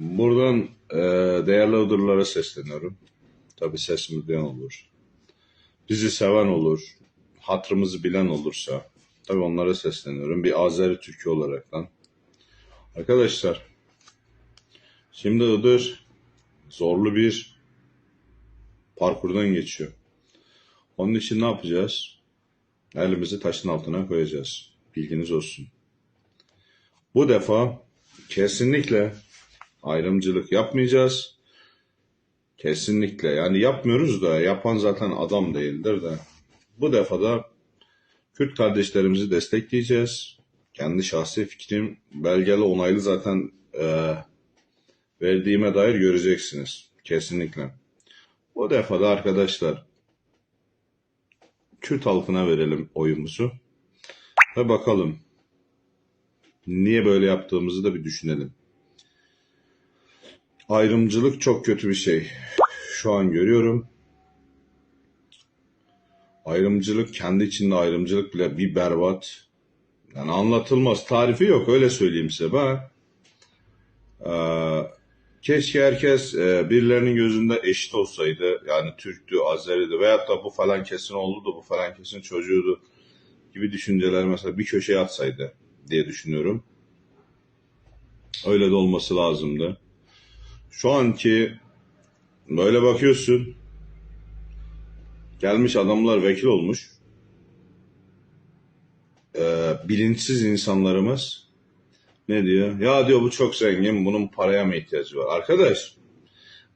Buradan e, değerli Iğdırlara sesleniyorum. Tabii sesimi duyan olur. Bizi seven olur. Hatırımızı bilen olursa. Tabii onlara sesleniyorum. Bir Azeri Türkiye olaraktan. Arkadaşlar. Şimdi Iğdır zorlu bir parkurdan geçiyor. Onun için ne yapacağız? Elimizi taşın altına koyacağız. Bilginiz olsun. Bu defa kesinlikle ayrımcılık yapmayacağız. Kesinlikle yani yapmıyoruz da yapan zaten adam değildir de. Bu defa da Kürt kardeşlerimizi destekleyeceğiz. Kendi şahsi fikrim belgeli onaylı zaten e, verdiğime dair göreceksiniz. Kesinlikle. Bu defa da arkadaşlar Kürt halkına verelim oyumuzu. Ve bakalım niye böyle yaptığımızı da bir düşünelim. Ayrımcılık çok kötü bir şey. Şu an görüyorum. Ayrımcılık kendi içinde ayrımcılık bile bir berbat. Yani anlatılmaz. Tarifi yok öyle söyleyeyim size. Ben ee, keşke herkes e, birilerinin gözünde eşit olsaydı. Yani Türktü, Azeri'di veyahut da bu falan kesin oldu bu falan kesin çocuğuydu gibi düşünceler mesela bir köşeye atsaydı diye düşünüyorum. Öyle de olması lazımdı. Şu anki böyle bakıyorsun gelmiş adamlar vekil olmuş. Ee, bilinçsiz insanlarımız ne diyor? Ya diyor bu çok zengin bunun paraya mı ihtiyacı var? Arkadaş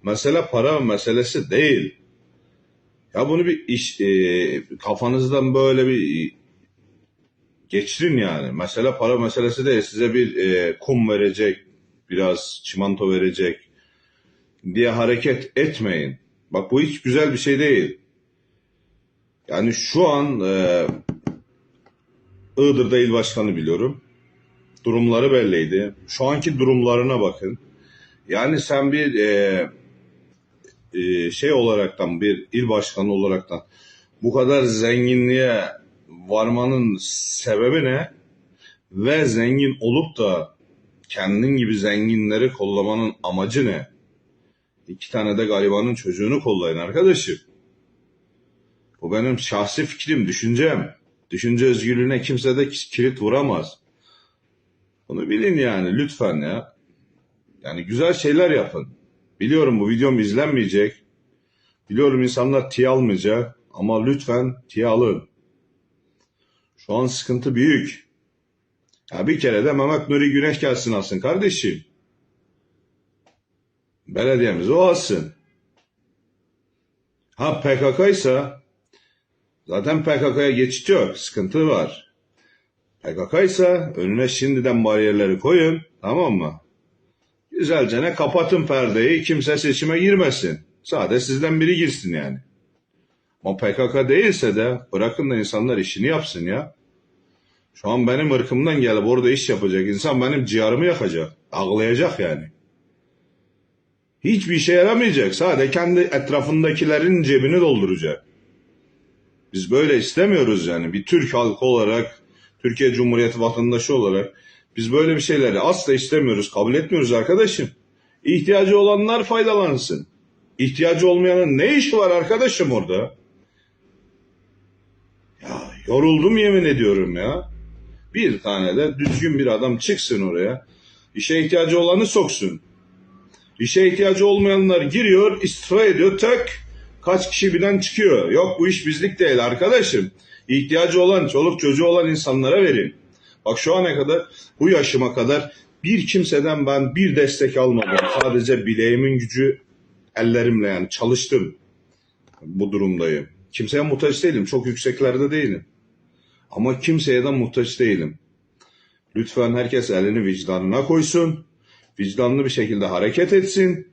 mesele para meselesi değil. Ya bunu bir iş e, kafanızdan böyle bir geçirin yani. Mesele para meselesi değil. Size bir e, kum verecek, biraz çimento verecek diye hareket etmeyin. Bak bu hiç güzel bir şey değil. Yani şu an e, Iğdır'da il başkanı biliyorum. Durumları belliydi. Şu anki durumlarına bakın. Yani sen bir e, e, şey olaraktan bir il başkanı olaraktan bu kadar zenginliğe varmanın sebebi ne? Ve zengin olup da kendin gibi zenginleri kollamanın amacı ne? İki tane de garibanın çocuğunu kollayın arkadaşım. Bu benim şahsi fikrim, düşüncem. Düşünce özgürlüğüne kimse de kilit vuramaz. Bunu bilin yani lütfen ya. Yani güzel şeyler yapın. Biliyorum bu videom izlenmeyecek. Biliyorum insanlar tiye almayacak. Ama lütfen tiye alın. Şu an sıkıntı büyük. Ya bir kere de Mehmet Nuri Güneş gelsin alsın kardeşim. Belediyemiz o alsın. Ha PKK ise zaten PKK'ya geçiş yok. Sıkıntı var. PKK ise önüne şimdiden bariyerleri koyun. Tamam mı? Güzelce ne kapatın perdeyi. Kimse seçime girmesin. Sadece sizden biri girsin yani. Ama PKK değilse de bırakın da insanlar işini yapsın ya. Şu an benim ırkımdan gelip orada iş yapacak insan benim ciğerimi yakacak. Ağlayacak yani. Hiçbir işe yaramayacak. Sadece kendi etrafındakilerin cebini dolduracak. Biz böyle istemiyoruz yani. Bir Türk halkı olarak, Türkiye Cumhuriyeti vatandaşı olarak biz böyle bir şeyleri asla istemiyoruz, kabul etmiyoruz arkadaşım. İhtiyacı olanlar faydalansın. İhtiyacı olmayanın ne işi var arkadaşım orada? Ya yoruldum yemin ediyorum ya. Bir tane de düzgün bir adam çıksın oraya. İşe ihtiyacı olanı soksun. İşe ihtiyacı olmayanlar giriyor, istifa ediyor, tek kaç kişi birden çıkıyor. Yok bu iş bizlik değil arkadaşım. İhtiyacı olan, çoluk çocuğu olan insanlara verin. Bak şu ana kadar, bu yaşıma kadar bir kimseden ben bir destek almadım. Sadece bileğimin gücü ellerimle yani çalıştım. Bu durumdayım. Kimseye muhtaç değilim. Çok yükseklerde değilim. Ama kimseye de muhtaç değilim. Lütfen herkes elini vicdanına koysun. Vicdanlı bir şekilde hareket etsin.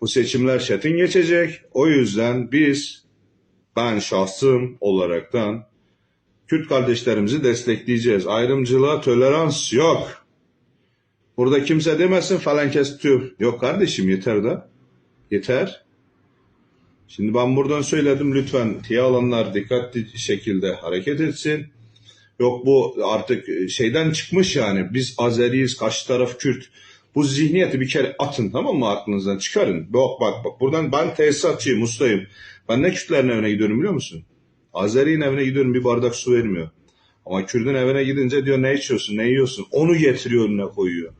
Bu seçimler çetin geçecek. O yüzden biz, ben şahsım olaraktan Kürt kardeşlerimizi destekleyeceğiz. Ayrımcılığa tolerans yok. Burada kimse demesin falan kes tüh. Yok kardeşim yeter de. Yeter. Şimdi ben buradan söyledim lütfen tiye alanlar dikkatli şekilde hareket etsin. Yok bu artık şeyden çıkmış yani biz Azeriyiz karşı taraf Kürt. Bu zihniyeti bir kere atın tamam mı aklınızdan çıkarın. Bak bak bak buradan ben tesisatçıyım ustayım. Ben ne Kürtlerin evine gidiyorum biliyor musun? Azeri'nin evine gidiyorum bir bardak su vermiyor. Ama Kürt'ün evine gidince diyor ne içiyorsun ne yiyorsun onu getiriyor önüne koyuyor.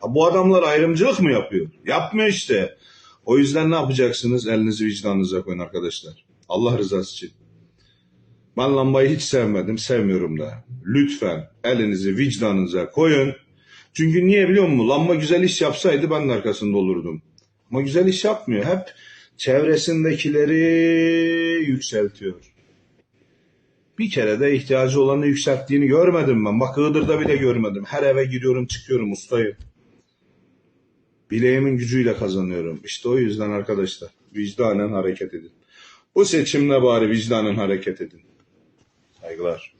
Ha, bu adamlar ayrımcılık mı yapıyor? Yapmıyor işte. O yüzden ne yapacaksınız? Elinizi vicdanınıza koyun arkadaşlar. Allah rızası için. Ben lambayı hiç sevmedim, sevmiyorum da. Lütfen elinizi vicdanınıza koyun. Çünkü niye biliyor musun? Lamba güzel iş yapsaydı ben de arkasında olurdum. Ama güzel iş yapmıyor. Hep çevresindekileri yükseltiyor. Bir kere de ihtiyacı olanı yükselttiğini görmedim ben. Bak Iğdır'da bile görmedim. Her eve giriyorum çıkıyorum ustayım. Bileğimin gücüyle kazanıyorum. İşte o yüzden arkadaşlar vicdanen hareket edin. Bu seçimle bari vicdanen hareket edin. Saygılar.